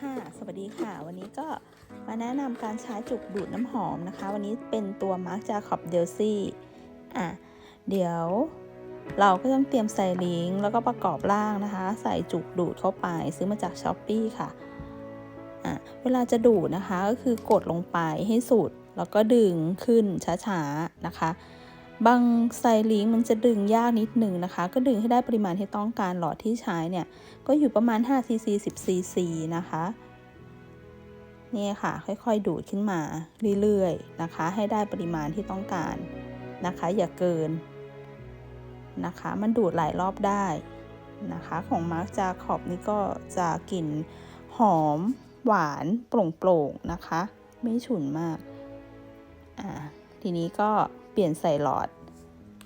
ค่ะ สวัสดีค่ะ วันนี้ก็มาแนะนำการใช้จุกดูดน้ำหอมนะคะ วันนี้เป็นตัว Marc Jacob d e l c y อะเดี๋ยวเราก็ต้องเตรียมใส่ลิงก์แล้วก็ประกอบร่างนะคะ ใส่จุกดูดเข้าไปซื้อมาจาก s h อ p e e ค่ะอะ เวลาจะดูดนะคะก็คือกดลงไปให้สุด แล้วก็ดึงขึ้นช้าๆนะคะ บางไซลิงมันจะดึงยากนิดหนึ่งนะคะ ก็ดึงให้ได้ปริมาณที่ต้องการหลอดที่ใช้เนี่ยก็อยู่ประมาณ5 cc 10 cc นะคะนี่ค่ะ ค่อยๆ ดูดขึ้นมาเรื่อยๆนะคะ ให้ได้ปริมาณที่ต้องการนะคะ อย่าเกินนะคะ มันดูดหลายรอบได้นะคะ ของมาร์กจาขอบนี่ก็จะกลิ่นหอมหวานโปร่งๆนะคะ ไม่ฉุนมากอ่าทีนี้ก็ ปลี่ยนใส่หลอด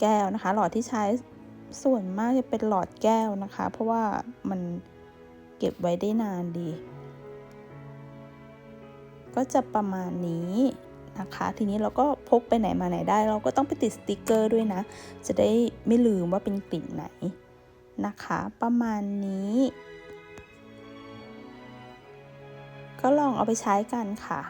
แก้วนะคะ หลอดที่ใช้ส่วนมากจะเป็นหลอดแก้วนะคะ เพราะว่ามันเก็บไว้ได้นานดี ก็จะประมาณนี้นะคะ ทีนี้เราก็พกไปไหนมาไหนได้ เราก็ต้องไปติดสติกเกอร์ด้วยนะ จะได้ไม่ลืมว่าเป็นกลิ่นไหนนะคะ ประมาณนี้ ก็ลองเอาไปใช้กันค่ะ